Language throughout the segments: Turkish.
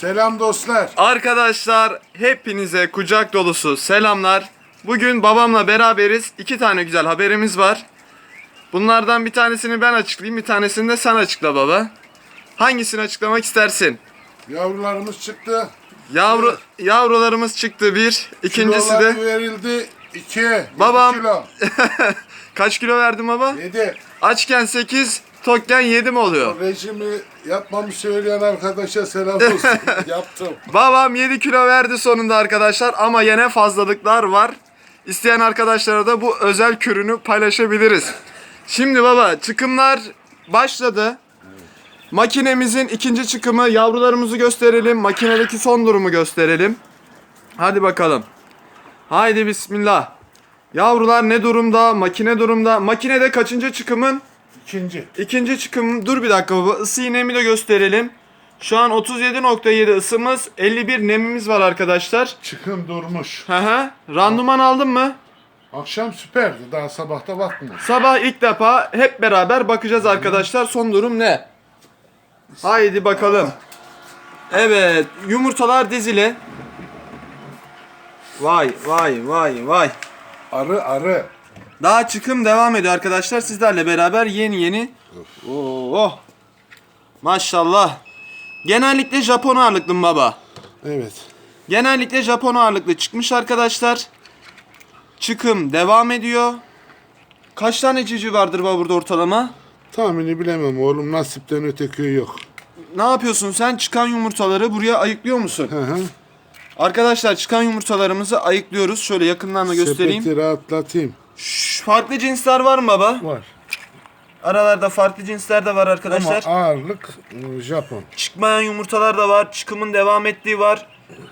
Selam dostlar. Arkadaşlar hepinize kucak dolusu selamlar. Bugün babamla beraberiz. İki tane güzel haberimiz var. Bunlardan bir tanesini ben açıklayayım, bir tanesini de sen açıkla baba. Hangisini açıklamak istersin? Yavrularımız çıktı. Yavru yavrularımız çıktı bir. İkincisi Kilolar de verildi. 2. Babam. kilo. kaç kilo verdin baba? 7. Açken 8, tokken 7 mi oluyor? Rejimi yapmamı söyleyen arkadaşa selam olsun. Yaptım. Babam 7 kilo verdi sonunda arkadaşlar ama yine fazlalıklar var. İsteyen arkadaşlara da bu özel kürünü paylaşabiliriz. Şimdi baba çıkımlar başladı. Makinemizin ikinci çıkımı yavrularımızı gösterelim. Makinedeki son durumu gösterelim. Hadi bakalım. Haydi bismillah. Yavrular ne durumda? Makine durumda. Makinede kaçıncı çıkımın? İkinci. İkinci çıkım dur bir dakika baba ısı iğnemi de gösterelim. Şu an 37.7 ısımız 51 nemimiz var arkadaşlar. Çıkım durmuş. Hı hı. Randuman aldın mı? Akşam süperdi. Daha sabahta bakmıyor. Sabah ilk defa hep beraber bakacağız arkadaşlar. Son durum ne? Haydi bakalım. Evet yumurtalar dizili. Vay vay vay vay. Arı arı. Daha çıkım devam ediyor arkadaşlar. Sizlerle beraber yeni yeni. Oo. Maşallah. Genellikle Japon ağırlıklı mı baba. Evet. Genellikle Japon ağırlıklı çıkmış arkadaşlar. Çıkım devam ediyor. Kaç tane cici vardır baba burada ortalama? Tahmini bilemem oğlum. Nasipten öte köy yok. Ne yapıyorsun sen? Çıkan yumurtaları buraya ayıklıyor musun? Hı hı. Arkadaşlar çıkan yumurtalarımızı ayıklıyoruz. Şöyle yakından da göstereyim. Sepeti rahatlatayım. Şş, farklı cinsler var mı baba? Var. Aralarda farklı cinsler de var arkadaşlar. Ama ağırlık ıı, Japon. Çıkmayan yumurtalar da var. Çıkımın devam ettiği var.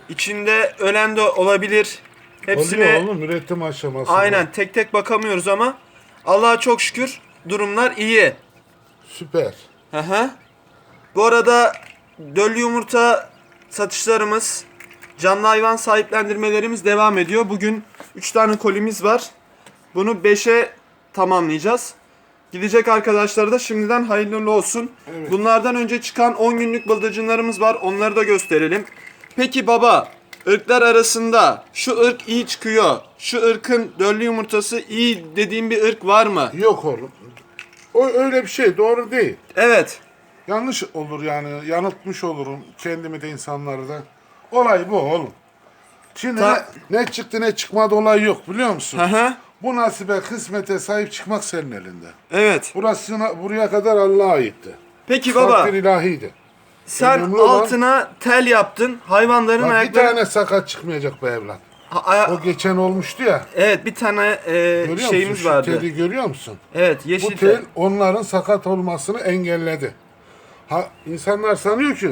İçinde ölen de olabilir. Hepsine Oluyor oğlum üretim aşaması. aynen tek tek bakamıyoruz ama Allah'a çok şükür durumlar iyi. Süper. Hı hı. Bu arada döllü yumurta satışlarımız, canlı hayvan sahiplendirmelerimiz devam ediyor. Bugün 3 tane kolimiz var. Bunu 5'e tamamlayacağız. Gidecek arkadaşlara da şimdiden hayırlı olsun. Evet. Bunlardan önce çıkan 10 günlük bıldırcınlarımız var. Onları da gösterelim. Peki baba, ırklar arasında şu ırk iyi çıkıyor. Şu ırkın döllü yumurtası iyi dediğin bir ırk var mı? Yok oğlum. O öyle bir şey doğru değil. Evet. Yanlış olur yani yanıltmış olurum kendimi de insanları da. Olay bu oğlum. Şimdi Ta- ne, ne çıktı ne çıkmadı olay yok biliyor musun? Hı hı. Bu nasibe kısmete sahip çıkmak senin elinde. Evet. Burasına buraya kadar Allah'a aitti. Peki baba Takdir ilahiydi. sen önemli olan- altına tel yaptın. Hayvanların Bak bir ayakları... tane sakat çıkmayacak bu evlat. Ha- aya- O geçen olmuştu ya. Evet bir tane e, Görüyor şeyimiz musun? Şu vardı. teli görüyor musun? Evet Bu yeşil tel tel. onların sakat olmasını engelledi. Ha, insanlar sanıyor ki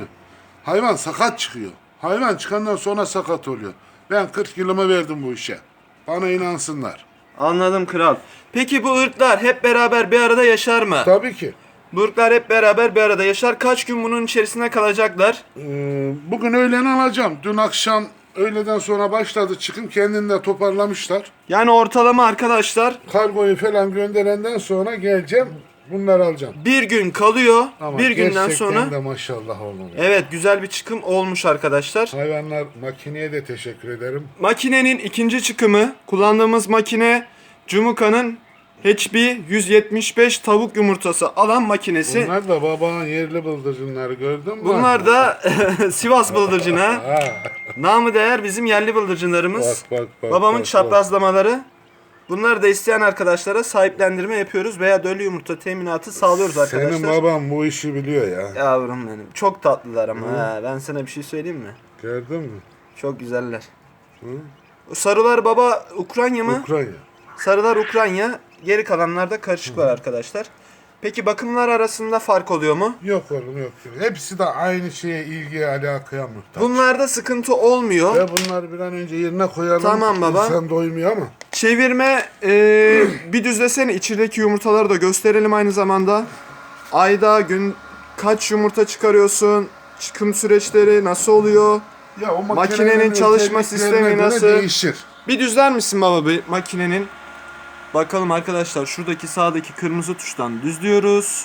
hayvan sakat çıkıyor. Hayvan çıkandan sonra sakat oluyor. Ben 40 kilomu verdim bu işe. Bana inansınlar. Anladım kral. Peki bu ırklar hep beraber bir arada yaşar mı? Tabii ki. Bu ırklar hep beraber bir arada yaşar. Kaç gün bunun içerisinde kalacaklar? Ee, bugün öğlen alacağım. Dün akşam öğleden sonra başladı çıkım kendini de toparlamışlar. Yani ortalama arkadaşlar Kargoyu falan gönderenden sonra geleceğim. Bunları alacağım. bir gün kalıyor. Ama bir günden sonra. de maşallah oğlum. Evet güzel bir çıkım olmuş arkadaşlar. Hayvanlar makineye de teşekkür ederim. Makinenin ikinci çıkımı kullandığımız makine Cumuka'nın HB 175 tavuk yumurtası alan makinesi. Bunlar da babanın yerli bıldırcınları gördün mü? Bunlar da Sivas bıldırcını. Namı değer bizim yerli bıldırcınlarımız. bak bak bak. Babamın bak, çaprazlamaları. Bunları da isteyen arkadaşlara sahiplendirme yapıyoruz veya döllü yumurta teminatı sağlıyoruz arkadaşlar. Senin baban bu işi biliyor ya. Yavrum benim. Çok tatlılar ama ha. Ben sana bir şey söyleyeyim mi? Gördün mü? Çok güzeller. Sarılar baba Ukrayna mı? Ukrayna. Sarılar Ukrayna. Geri kalanlar da karışık var arkadaşlar. Peki bakımlar arasında fark oluyor mu? Yok oğlum yok. Hepsi de aynı şeye ilgiye alakaya muhtaç. Bunlarda sıkıntı olmuyor. Ve bunları bir an önce yerine koyalım. Tamam baba. İnsan doymuyor ama. Çevirme e, bir düzlesene içindeki yumurtaları da gösterelim aynı zamanda. Ayda gün kaç yumurta çıkarıyorsun? Çıkım süreçleri nasıl oluyor? Ya o Makinenin çalışma sistemi nasıl? Değişir. Bir düzler misin baba bir makinenin? Bakalım arkadaşlar şuradaki sağdaki kırmızı tuştan düzlüyoruz.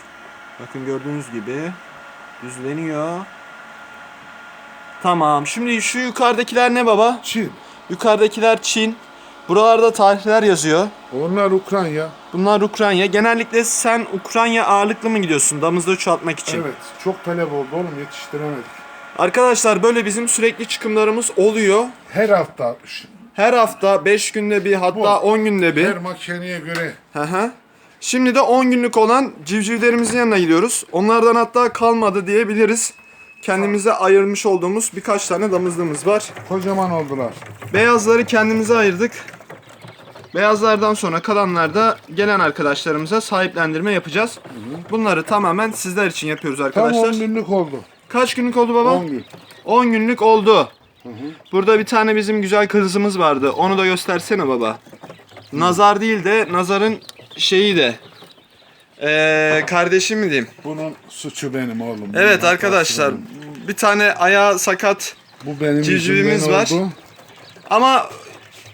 Bakın gördüğünüz gibi düzleniyor. Tamam. Şimdi şu yukarıdakiler ne baba? Çin. Yukarıdakiler Çin. Buralarda tarihler yazıyor. Onlar Ukrayna. Bunlar Ukrayna. Genellikle sen Ukrayna ağırlıklı mı gidiyorsun damızda çoğaltmak için? Evet. Çok talep oldu oğlum yetiştiremedik. Arkadaşlar böyle bizim sürekli çıkımlarımız oluyor. Her hafta Her hafta 5 günde bir hatta Bu. 10 günde bir. her makineye göre Hı hı. Şimdi de 10 günlük olan civcivlerimizin yanına gidiyoruz. Onlardan hatta kalmadı diyebiliriz. Kendimize ayırmış olduğumuz birkaç tane damızlığımız var. kocaman oldular. Beyazları kendimize ayırdık. Beyazlardan sonra kalanlarda gelen arkadaşlarımıza sahiplendirme yapacağız. Bunları tamamen sizler için yapıyoruz Tam arkadaşlar. 10 günlük oldu. Kaç günlük oldu baba? 10 gün. 10 günlük oldu. Burada bir tane bizim güzel kızımız vardı. Onu da göstersene baba. Nazar değil de Nazar'ın şeyi de. Ee, kardeşi mi diyeyim? Bunun suçu benim oğlum. Bunun Evet hatası arkadaşlar. benim. Bir tane ayağı sakat Bu benim civcivimiz yüzümden var. oldu. ama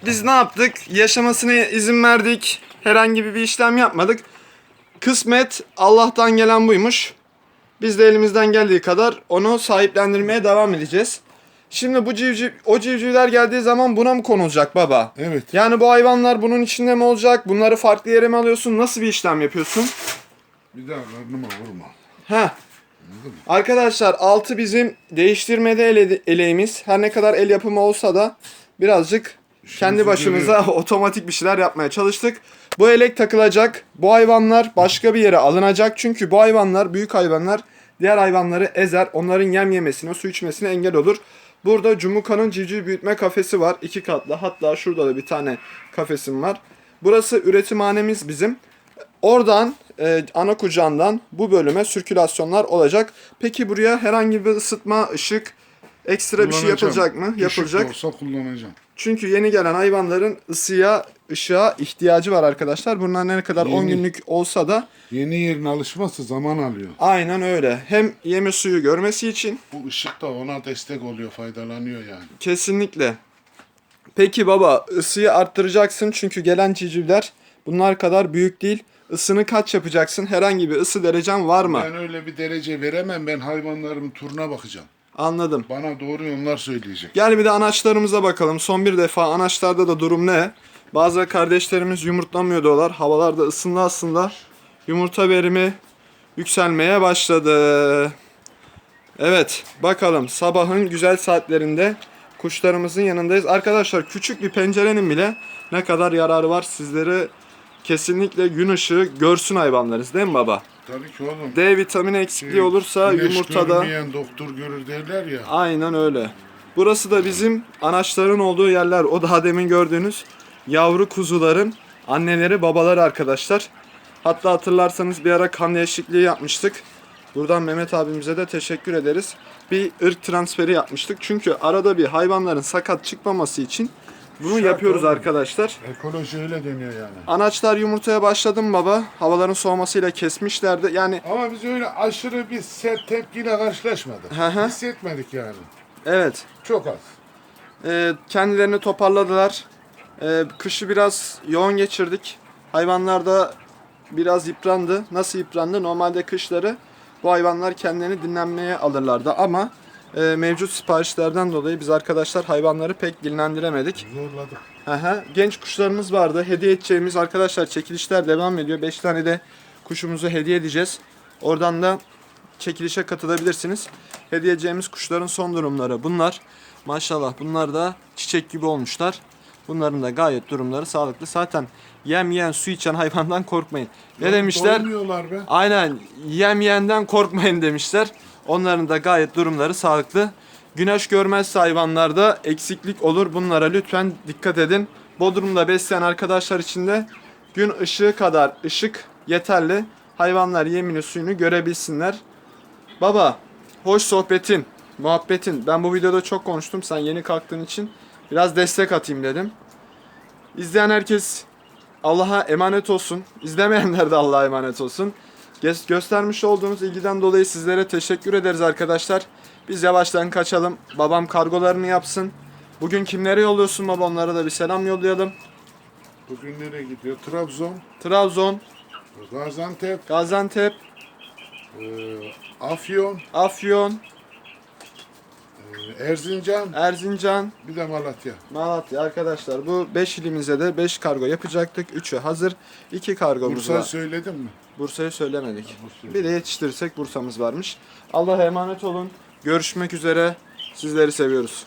biz ne yaptık? Yaşamasına izin verdik. Herhangi bir işlem yapmadık. Kısmet Allah'tan gelen buymuş. Biz de elimizden geldiği kadar onu sahiplendirmeye devam edeceğiz. Şimdi bu civciv, o civcivler geldiği zaman buna mı konulacak baba? Evet. Yani bu hayvanlar bunun içinde mi olacak? Bunları farklı yere mi alıyorsun? Nasıl bir işlem yapıyorsun? Bir daha karnıma vurma. Ha. Arkadaşlar altı bizim değiştirmede ele, eleğimiz. Her ne kadar el yapımı olsa da birazcık kendi başımıza otomatik bir şeyler yapmaya çalıştık. Bu elek takılacak. Bu hayvanlar başka bir yere alınacak. Çünkü bu hayvanlar, büyük hayvanlar diğer hayvanları ezer. Onların yem yemesine, su içmesine engel olur. Burada Cumuka'nın civciv büyütme kafesi var. iki katlı. Hatta şurada da bir tane kafesim var. Burası üretimhanemiz bizim. Oradan e, ana kucağından bu bölüme sirkülasyonlar olacak. Peki buraya herhangi bir ısıtma, ışık, ekstra bir şey yapılacak mı? Işık Yapılacak. olsa kullanacağım. Çünkü yeni gelen hayvanların ısıya, ışığa ihtiyacı var arkadaşlar. Bunlar ne kadar 10 Yeni. günlük olsa da Yeni yerin alışması zaman alıyor. aynen öyle. Hem yeme suyu görmesi için Bu ışık da ona destek oluyor, faydalanıyor yani. kesinlikle. Peki baba ısıyı arttıracaksın çünkü gelen civcivler bunlar kadar büyük değil. Isını kaç yapacaksın? Herhangi bir ısı derecen var mı? Ben öyle bir derece veremem. Ben hayvanlarımın turuna bakacağım. Anladım. Bana doğru onlar söyleyecek. Gel bir de anaçlarımıza bakalım. Son bir defa anaçlarda da durum ne? Bazı kardeşlerimiz yumurtlamıyor diyorlar. Havalarda ısındı aslında. Yumurta verimi yükselmeye başladı. Evet bakalım sabahın güzel saatlerinde kuşlarımızın yanındayız. Arkadaşlar küçük bir pencerenin bile ne kadar yararı var sizlere kesinlikle gün ışığı görsün hayvanlarınız değil mi baba? Tabii ki oğlum. D vitamini eksikliği olursa Güneş yumurtada görmeyen doktor görür derler ya. Aynen öyle. Burası da bizim anaçların olduğu yerler. O daha demin gördüğünüz yavru kuzuların anneleri babaları arkadaşlar. Hatta hatırlarsanız bir ara kan değişikliği yapmıştık. Buradan Mehmet abimize de teşekkür ederiz. Bir ırk transferi yapmıştık. Çünkü arada bir hayvanların sakat çıkmaması için bunu Şart yapıyoruz oğlum. arkadaşlar. Ekoloji öyle deniyor yani. Anaçlar yumurtaya başladı mı baba? Havaların soğumasıyla kesmişlerdi. Yani Ama biz öyle aşırı bir sert tepkiyle karşılaşmadık. Hı hı. Hissetmedik yani. evet Çok az. Ee, kendilerini toparladılar. Ee, kışı biraz yoğun geçirdik. Hayvanlar da biraz yıprandı. Nasıl yıprandı? Normalde kışları bu hayvanlar kendilerini dinlenmeye alırlardı ama e, mevcut siparişlerden dolayı biz arkadaşlar hayvanları pek dinlendiremedik. Zorladık. Aha, genç kuşlarımız vardı. Hediye edeceğimiz arkadaşlar çekilişler devam ediyor. 5 tane de kuşumuzu hediye edeceğiz. Oradan da çekilişe katılabilirsiniz. Hediye edeceğimiz kuşların son durumları bunlar. Maşallah bunlar da çiçek gibi olmuşlar. Bunların da gayet durumları sağlıklı. Zaten yem yiyen su içen hayvandan korkmayın. Ne demişler? Doymuyorlar be. Aynen yem yiyenden korkmayın demişler. Onların da gayet durumları sağlıklı. Güneş görmezse hayvanlarda eksiklik olur. Bunlara lütfen dikkat edin. Bodrum'da besleyen arkadaşlar için de gün ışığı kadar ışık yeterli. Hayvanlar yemini suyunu görebilsinler. Baba, hoş sohbetin, muhabbetin. Ben bu videoda çok konuştum. Sen yeni kalktığın için biraz destek atayım dedim. İzleyen herkes Allah'a emanet olsun. İzlemeyenler de Allah'a emanet olsun. Gö- göstermiş olduğunuz ilgiden dolayı sizlere teşekkür ederiz arkadaşlar. Biz yavaştan kaçalım. Babam kargolarını yapsın. Bugün kimlere yolluyorsun baba? Onlara da bir selam yollayalım. Bugün nereye gidiyor? Trabzon, Trabzon, Gaziantep, Gaziantep, e, Afyon, Afyon, Erzincan, Erzincan, bir de Malatya. Malatya arkadaşlar bu 5 ilimize de 5 kargo yapacaktık. 3'ü hazır. 2 kargomuz Bursa var. söyledin mi? Bursa'yı söylemedik. Bursa. Bir de yetiştirirsek Bursa'mız varmış. Allah'a emanet olun. Görüşmek üzere. Sizleri seviyoruz.